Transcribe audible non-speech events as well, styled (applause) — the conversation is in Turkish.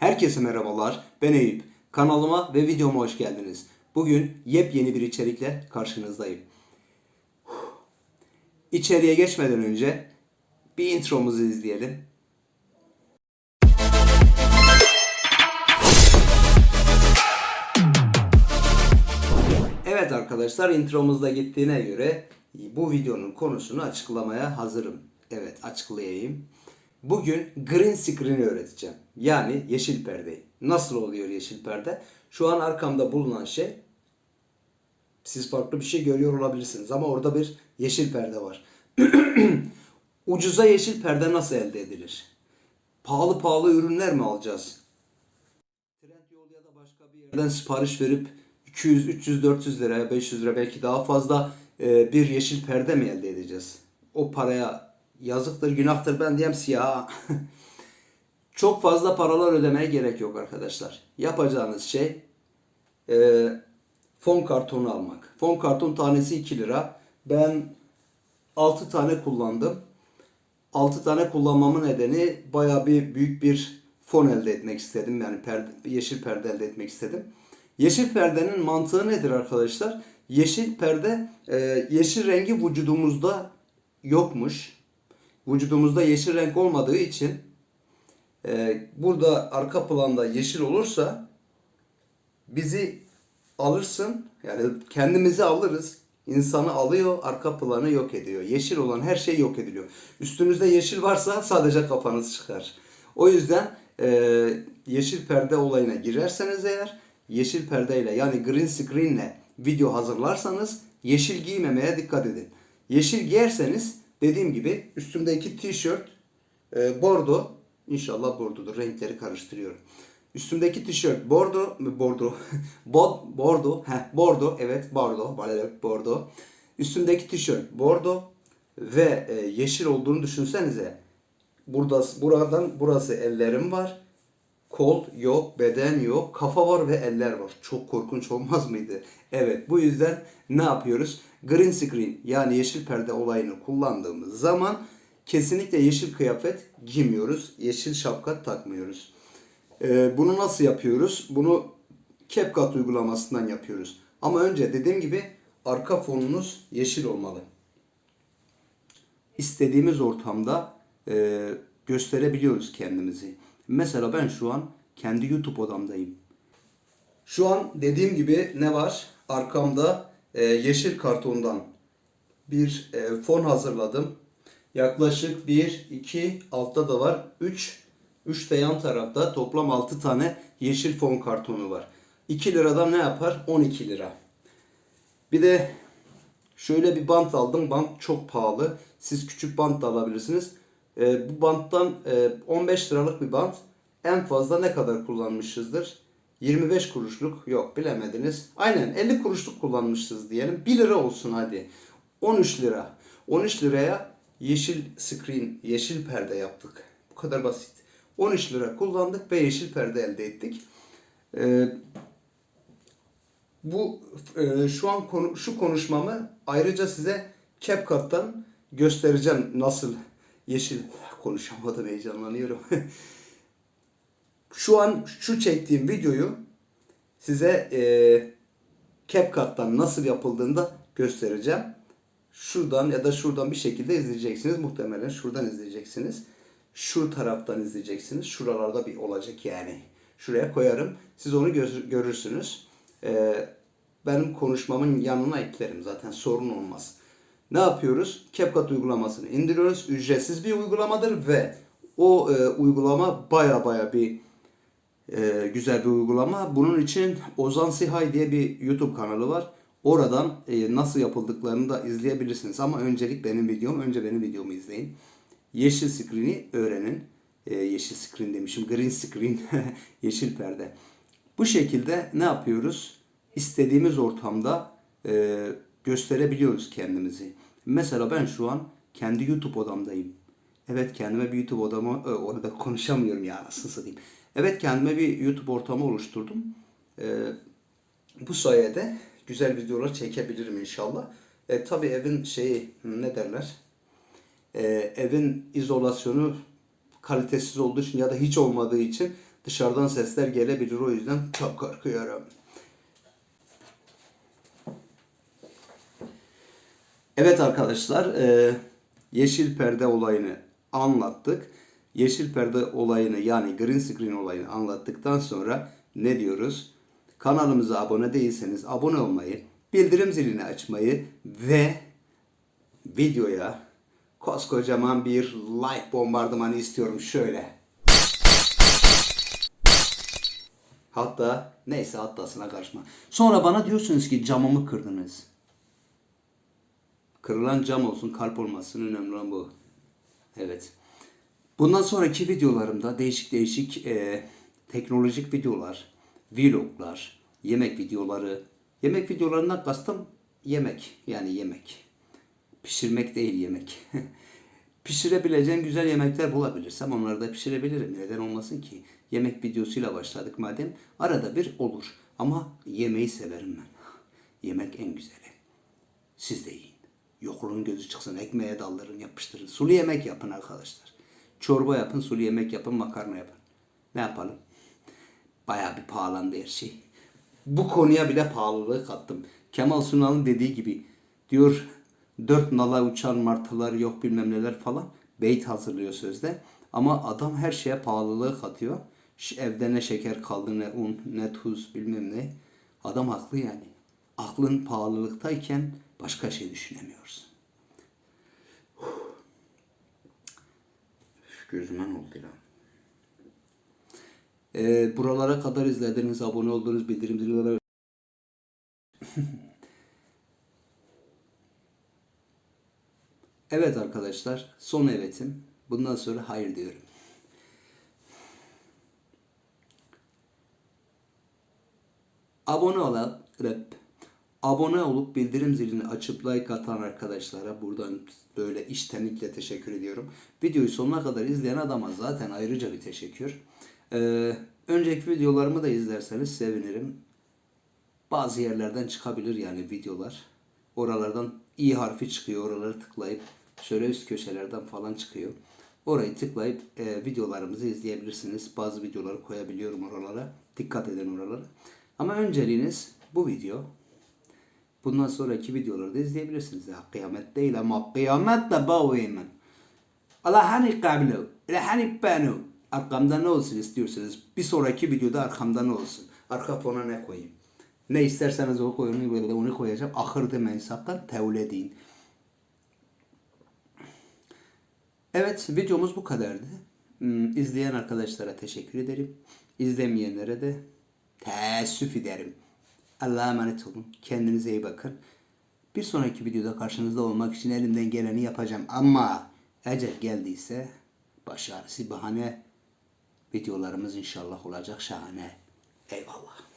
Herkese merhabalar. Ben Eyüp. Kanalıma ve videoma hoş geldiniz. Bugün yepyeni bir içerikle karşınızdayım. (sighs) İçeriye geçmeden önce bir intromuzu izleyelim. Evet arkadaşlar intromuzda gittiğine göre bu videonun konusunu açıklamaya hazırım. Evet açıklayayım. Bugün green screen'i öğreteceğim. Yani yeşil perdeyi. Nasıl oluyor yeşil perde? Şu an arkamda bulunan şey siz farklı bir şey görüyor olabilirsiniz ama orada bir yeşil perde var. (clears throat) Ucuza yeşil perde nasıl elde edilir? Pahalı pahalı ürünler mi alacağız? Trendyol ya da başka bir yerden sipariş verip 200, 300, 400 liraya, 500 lira belki daha fazla e, bir yeşil perde mi elde edeceğiz? O paraya yazıktır, günahtır ben diyem siyah. (laughs) Çok fazla paralar ödemeye gerek yok arkadaşlar. Yapacağınız şey e, fon kartonu almak. Fon karton tanesi 2 lira. Ben 6 tane kullandım. 6 tane kullanmamın nedeni baya bir büyük bir fon elde etmek istedim. Yani perde, yeşil perde elde etmek istedim. Yeşil perdenin mantığı nedir arkadaşlar? Yeşil perde e, yeşil rengi vücudumuzda yokmuş. Vücudumuzda yeşil renk olmadığı için e, burada arka planda yeşil olursa bizi alırsın yani kendimizi alırız. İnsanı alıyor, arka planı yok ediyor. Yeşil olan her şey yok ediliyor. Üstünüzde yeşil varsa sadece kafanız çıkar. O yüzden e, yeşil perde olayına girerseniz eğer yeşil perdeyle yani green screen ile video hazırlarsanız yeşil giymemeye dikkat edin. Yeşil giyerseniz dediğim gibi üstümdeki tişört e, bordo inşallah bordodur renkleri karıştırıyorum. Üstümdeki tişört bordo bordo (laughs) bod bordo heh, bordo evet bordo bordo. Üstümdeki tişört bordo ve e, yeşil olduğunu düşünsenize. Burada buradan burası ellerim var. Kol yok, beden yok, kafa var ve eller var. Çok korkunç olmaz mıydı? Evet, bu yüzden ne yapıyoruz? Green screen yani yeşil perde olayını kullandığımız zaman kesinlikle yeşil kıyafet giymiyoruz. Yeşil şapka takmıyoruz. Ee, bunu nasıl yapıyoruz? Bunu CapCut uygulamasından yapıyoruz. Ama önce dediğim gibi arka fonunuz yeşil olmalı. İstediğimiz ortamda e, gösterebiliyoruz kendimizi. Mesela ben şu an kendi YouTube odamdayım. Şu an dediğim gibi ne var? Arkamda e, yeşil kartondan bir e, fon hazırladım. Yaklaşık 1, 2, altta da var 3, 3 de yan tarafta toplam 6 tane yeşil fon kartonu var. 2 liradan ne yapar? 12 lira. Bir de şöyle bir bant aldım. Bant çok pahalı. Siz küçük bant da alabilirsiniz. E, bu banttan e, 15 liralık bir bant. En fazla ne kadar kullanmışızdır? 25 kuruşluk yok bilemediniz. Aynen 50 kuruşluk kullanmışız diyelim. 1 lira olsun hadi. 13 lira. 13 liraya yeşil screen, yeşil perde yaptık. Bu kadar basit. 13 lira kullandık ve yeşil perde elde ettik. Ee, bu e, şu an konu, şu konuşmamı ayrıca size CapCut'tan göstereceğim nasıl yeşil konuşamadım heyecanlanıyorum. (laughs) şu an şu çektiğim videoyu size e, CapCut'tan nasıl yapıldığını da göstereceğim. Şuradan ya da şuradan bir şekilde izleyeceksiniz. Muhtemelen şuradan izleyeceksiniz. Şu taraftan izleyeceksiniz. Şuralarda bir olacak yani. Şuraya koyarım. Siz onu gö- görürsünüz. Ee, benim konuşmamın yanına eklerim zaten sorun olmaz. Ne yapıyoruz? CapCut uygulamasını indiriyoruz. Ücretsiz bir uygulamadır ve o e, uygulama baya baya bir e, güzel bir uygulama. Bunun için Ozan Sihay diye bir YouTube kanalı var. Oradan e, nasıl yapıldıklarını da izleyebilirsiniz. Ama öncelik benim videom. Önce benim videomu izleyin. Yeşil screen'i öğrenin. E, yeşil screen demişim. Green screen. (laughs) yeşil perde. Bu şekilde ne yapıyoruz? İstediğimiz ortamda e, gösterebiliyoruz kendimizi. Mesela ben şu an kendi YouTube odamdayım. Evet kendime bir YouTube odamı, ö, orada konuşamıyorum ya nasıl satayım. Evet kendime bir YouTube ortamı oluşturdum. E, bu sayede güzel videolar çekebilirim inşallah. E, tabii evin şeyi ne derler? E, evin izolasyonu kalitesiz olduğu için ya da hiç olmadığı için Dışarıdan sesler gelebilir o yüzden çok korkuyorum. Evet arkadaşlar, e, yeşil perde olayını anlattık. Yeşil perde olayını yani green screen olayını anlattıktan sonra ne diyoruz? Kanalımıza abone değilseniz abone olmayı, bildirim zilini açmayı ve videoya koskocaman bir like bombardımanı istiyorum şöyle. Hatta neyse hattasına karışma. Sonra bana diyorsunuz ki camımı kırdınız. Kırılan cam olsun, kalp olmasın. Önemli olan bu. Evet. Bundan sonraki videolarımda değişik değişik e, teknolojik videolar, vloglar, yemek videoları. Yemek videolarından kastım yemek. Yani yemek. Pişirmek değil yemek. (laughs) Pişirebileceğim güzel yemekler bulabilirsem onları da pişirebilirim. Neden olmasın ki? Yemek videosuyla başladık madem. Arada bir olur. Ama yemeği severim ben. Yemek en güzeli. Siz de yiyin. Yokluğun gözü çıksın. Ekmeğe daldırın, yapıştırın. Sulu yemek yapın arkadaşlar. Çorba yapın, sulu yemek yapın, makarna yapın. Ne yapalım? Bayağı bir pahalandı her şey. Bu konuya bile pahalılığı kattım. Kemal Sunal'ın dediği gibi diyor dört nala uçan martılar yok bilmem neler falan. Beyt hazırlıyor sözde. Ama adam her şeye pahalılığı katıyor. Evde ne şeker kaldı ne un ne tuz bilmem ne. Adam haklı yani. Aklın pahalılıktayken başka şey düşünemiyoruz. Gözüme ne oldu lan? Ee, buralara kadar izlediniz, abone oldunuz, bildirim zilleri (laughs) Evet arkadaşlar, son evetim. Bundan sonra hayır diyorum. Abone olan rep. Abone olup bildirim zilini açıp like atan arkadaşlara buradan böyle içtenlikle teşekkür ediyorum. Videoyu sonuna kadar izleyen adama zaten ayrıca bir teşekkür. Ee, önceki videolarımı da izlerseniz sevinirim. Bazı yerlerden çıkabilir yani videolar. Oralardan i harfi çıkıyor. Oraları tıklayıp şöyle üst köşelerden falan çıkıyor. Orayı tıklayıp e, videolarımızı izleyebilirsiniz. Bazı videoları koyabiliyorum oralara. Dikkat edin oralara. Ama önceliğiniz bu video. Bundan sonraki videoları da izleyebilirsiniz. Ya, kıyamet değil ama kıyamet de bağıyım. Allah hani kablo, la hani pano. Arkamda ne olsun istiyorsanız bir sonraki videoda arkamda ne olsun? Arka fona ne koyayım? Ne isterseniz o koyun, böyle onu koyacağım. Ahır demeyin sakın, deyin. Evet, videomuz bu kadardı. Hmm, İzleyen arkadaşlara teşekkür ederim. İzlemeyenlere de teessüf ederim. Allah'a emanet olun. Kendinize iyi bakın. Bir sonraki videoda karşınızda olmak için elimden geleni yapacağım. Ama ecel geldiyse baş ağrısı bahane videolarımız inşallah olacak şahane. Eyvallah.